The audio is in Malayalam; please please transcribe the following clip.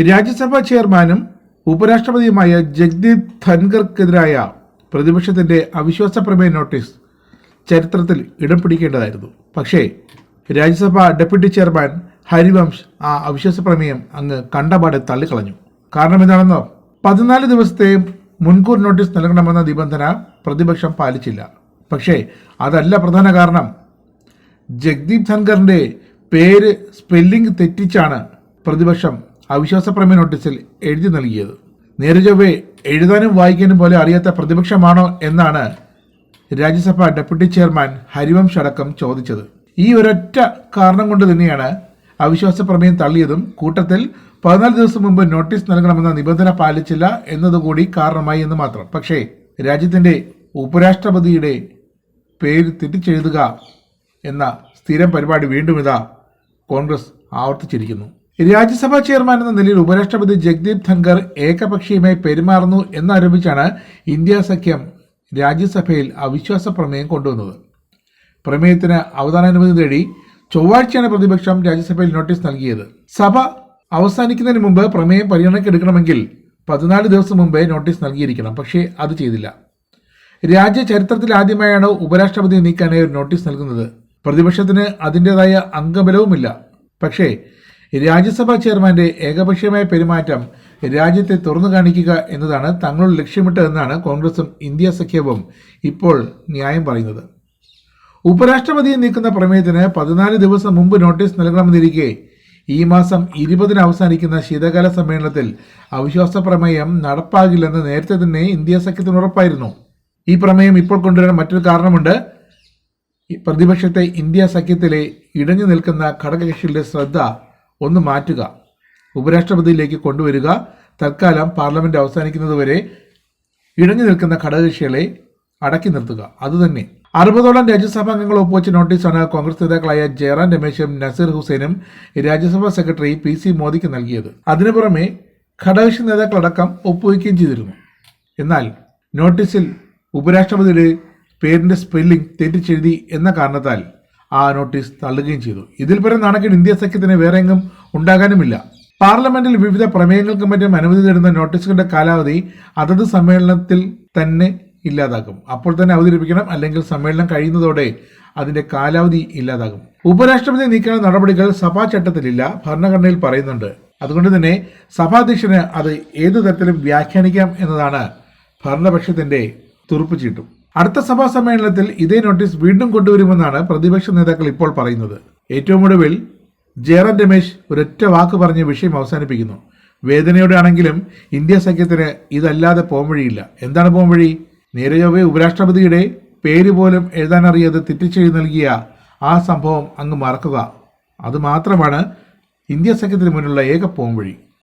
രാജ്യസഭാ ചെയർമാനും ഉപരാഷ്ട്രപതിയുമായ ജഗ്ദീപ് ധൻഖർക്കെതിരായ പ്രതിപക്ഷത്തിന്റെ അവിശ്വാസ പ്രമേയ നോട്ടീസ് ചരിത്രത്തിൽ ഇടം പിടിക്കേണ്ടതായിരുന്നു. പക്ഷേ രാജ്യസഭ ഡെപ്യൂട്ടി ചെയർമാൻ ഹരിവംശ് ആ അവിശ്വാസ പ്രമേയം അങ്ങ് കണ്ടപാടെ തള്ളിക്കളഞ്ഞു. കാരണം എന്താണെന്നോ? പതിനാല് ദിവസത്തെ മുൻകൂർ നോട്ടീസ് നൽകണമെന്ന നിബന്ധന പ്രതിപക്ഷം പാലിച്ചില്ല. പക്ഷേ അതല്ല പ്രധാന കാരണം. ജഗ്ദീപ് ധൻഖറിന്റെ പേര് സ്പെല്ലിംഗ് തെറ്റിച്ചാണ് പ്രതിപക്ഷം അവിശ്വാസ പ്രമേയ നോട്ടീസിൽ എഴുതി നൽകിയത്. നേരെ ചൊവ്വേ എഴുതാനും വായിക്കാനും പോലെ അറിയാത്ത പ്രതിപക്ഷമാണോ എന്നാണ് രാജ്യസഭ ഡെപ്യൂട്ടി ചെയർമാൻ ഹരിവംശ് അടക്കം ചോദിച്ചത്. ഈ ഒരൊറ്റ കാരണം കൊണ്ട് തന്നെയാണ് അവിശ്വാസ പ്രമേയം തള്ളിയതും കൂട്ടത്തിൽ പതിനാല് ദിവസം മുമ്പ് നോട്ടീസ് നൽകണമെന്ന നിബന്ധന പാലിച്ചില്ല എന്നതുകൂടി കാരണമായി എന്ന് മാത്രം. പക്ഷേ രാജ്യത്തിന്റെ ഉപരാഷ്ട്രപതിയുടെ പേര് തെറ്റിച്ചെഴുതുക എന്ന സ്ഥിരം പരിപാടി വീണ്ടും ഇതാ കോൺഗ്രസ് ആവർത്തിച്ചിരിക്കുന്നു. രാജ്യസഭാ ചെയർമാൻ എന്ന നിലയിൽ ഉപരാഷ്ട്രപതി ജഗ്ദീപ് ധൻഖർ ഏകപക്ഷീയമായി പെരുമാറുന്നു എന്നാരോപിച്ചാണ് ഇന്ത്യ സഖ്യം രാജ്യസഭയിൽ അവിശ്വാസ പ്രമേയം കൊണ്ടുവന്നത്. പ്രമേയത്തിന് അവതാനാനുമതി തേടി ചൊവ്വാഴ്ചയാണ് പ്രതിപക്ഷം രാജ്യസഭയിൽ നോട്ടീസ് നൽകിയത്. സഭ അവസാനിക്കുന്നതിന് മുമ്പ് പ്രമേയം പരിഗണനയ്ക്കെടുക്കണമെങ്കിൽ പതിനാല് ദിവസം മുമ്പേ നോട്ടീസ് നൽകിയിരിക്കണം പക്ഷേ അത് ചെയ്തില്ല. രാജ്യ ചരിത്രത്തിൽ ആദ്യമായാണ് ഉപരാഷ്ട്രപതി നീക്കാനായി ഒരു നോട്ടീസ് നൽകുന്നത്. പ്രതിപക്ഷത്തിന് അതിന്റെതായ അംഗബലവുമില്ല. പക്ഷേ രാജ്യസഭാ ചെയർമാന്റെ ഏകപക്ഷീയമായ പെരുമാറ്റം രാജ്യത്തെ തുറന്നു കാണിക്കുക എന്നതാണ് തങ്ങളുടെ ലക്ഷ്യമിട്ടതെന്നാണ് കോൺഗ്രസും ഇന്ത്യ സഖ്യവും ഇപ്പോൾ ന്യായം പറയുന്നത്. ഉപരാഷ്ട്രപതിയെ നീക്കുന്ന പ്രമേയത്തിന് പതിനാല് ദിവസം മുമ്പ് നോട്ടീസ് നൽകണമെന്നിരിക്കെ ഈ മാസം ഇരുപതിന് അവസാനിക്കുന്ന ശീതകാല സമ്മേളനത്തിൽ അവിശ്വാസ പ്രമേയം നടപ്പാകില്ലെന്ന് നേരത്തെ തന്നെ ഇന്ത്യ സഖ്യത്തിന് ഉറപ്പായിരുന്നു. ഈ പ്രമേയം ഇപ്പോൾ കൊണ്ടുവരാൻ മറ്റൊരു കാരണമുണ്ട്. പ്രതിപക്ഷത്തെ ഇന്ത്യ സഖ്യത്തിലെ ഇടഞ്ഞു നിൽക്കുന്ന ഘടകകക്ഷികളുടെ ശ്രദ്ധ ഒന്ന് മാറ്റുക. ഉപരാഷ്ട്രപതിയിലേക്ക് കൊണ്ടുവരിക. തൽക്കാലം പാർലമെന്റ് അവസാനിക്കുന്നതുവരെ ഇഴഞ്ഞു നിൽക്കുന്ന ഘടകകക്ഷികളെ അടക്കി നിർത്തുക. അതുതന്നെ അറുപതോളം രാജ്യസഭാംഗങ്ങൾ ഒപ്പുവെച്ച നോട്ടീസാണ് കോൺഗ്രസ് നേതാക്കളായ ജയറാം രമേശും നസീർ ഹുസൈനും രാജ്യസഭാ സെക്രട്ടറി പി സി മോദിക്ക് നൽകിയത്. അതിനു പുറമെ ഘടകകക്ഷി നേതാക്കളടക്കം ഒപ്പുവയ്ക്കുകയും ചെയ്തിരുന്നു. എന്നാൽ നോട്ടീസിൽ ഉപരാഷ്ട്രപതിയുടെ പേരിന്റെ സ്പെല്ലിംഗ് തെറ്റിച്ചെഴുതി എന്ന കാരണത്താൽ ആ നോട്ടീസ് തള്ളുകയും ചെയ്തു. ഇതിൽ പരം നാണക്കേട് ഇന്ത്യ സഖ്യത്തിന് വേറെ എങ്ങും ഉണ്ടാകാനുമില്ല. പാർലമെന്റിൽ വിവിധ പ്രമേയങ്ങൾക്കും മറ്റും അനുമതി തരുന്ന നോട്ടീസുകളുടെ കാലാവധി അതത് സമ്മേളനത്തിൽ തന്നെ ഇല്ലാതാക്കും അപ്പോൾ തന്നെ അവതരിപ്പിക്കണം അല്ലെങ്കിൽ സമ്മേളനം കഴിയുന്നതോടെ അതിന്റെ കാലാവധി ഇല്ലാതാകും. ഉപരാഷ്ട്രപതി നീക്കാൻ നടപടികൾ സഭാ ചട്ടത്തിലില്ല ഭരണഘടനയിൽ പറയുന്നുണ്ട്. അതുകൊണ്ട് തന്നെ സഭാധ്യക്ഷന് അത് ഏതു തരത്തിലും വ്യാഖ്യാനിക്കാം എന്നതാണ് ഭരണപക്ഷത്തിന്റെ തുറുപ്പ് ചീട്ടും. അടുത്ത സഭാ സമ്മേളനത്തിൽ ഇതേ നോട്ടീസ് വീണ്ടും കൊണ്ടുവരുമെന്നാണ് പ്രതിപക്ഷ നേതാക്കൾ ഇപ്പോൾ പറയുന്നത്. ഏറ്റവും ഒടുവിൽ ജയറാം രമേശ് ഒരൊറ്റ വാക്ക് പറഞ്ഞ് വിഷയം അവസാനിപ്പിക്കുന്നു. വേദനയോടെ ആണെങ്കിലും ഇന്ത്യ സഖ്യത്തിന് ഇതല്ലാതെ പോംവഴിയില്ല. എന്താണ് പോംവഴി? വഴി ചൊവ്വേ ഉപരാഷ്ട്രപതിയുടെ പേര് പോലും എഴുതാനറിയാതെ തെറ്റിച്ചെഴു നൽകിയ ആ സംഭവം അങ്ങ് മറക്കുക. അതുമാത്രമാണ് ഇന്ത്യ സഖ്യത്തിന് മുന്നിലുള്ള ഏക പോംവഴി.